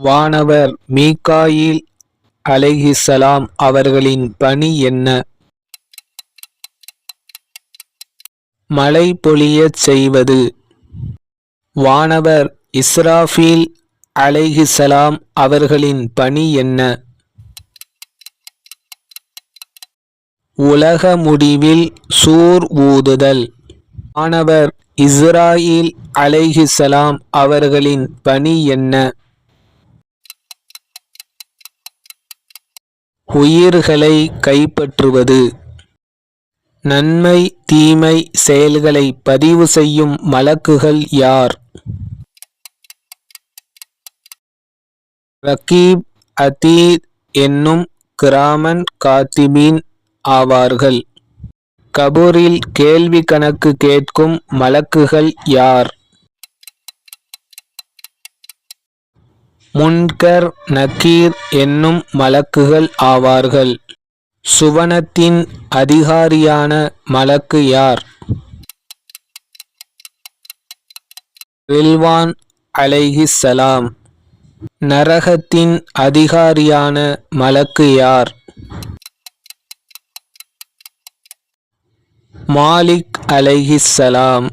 வானவர் மீகாயில் அலைஹிசலாம் அவர்களின் பணி என்ன? மழை பொழியச் செய்வது. வானவர் இஸ்ராஃபீல் அலைஹிசலாம் அவர்களின் பணி என்ன? உலக முடிவில் சூர் ஊதுதல். வானவர் இஸ்ராயில் அலைஹிசலாம் அவர்களின் பணி என்ன? உயிர்களை கைப்பற்றுவது. நன்மை தீமை செயல்களை பதிவு செய்யும் மலக்குகள் யார்? ரகீப் அதீத் என்னும் கிராமன் காத்திபீன் ஆவார்கள். கபூரில் கேள்வி கணக்கு கேட்கும் மலக்குகள் யார்? முன்கர் நக்கீர் என்னும் மலக்குகள் ஆவார்கள். சுவனத்தின் அதிகாரியான மலக்கு யார்? ரில்வான் அலைஹிசலாம் நரகத்தின் அதிகாரியான மலக்கு யார்? மாலிக் அலைஹிசலாம்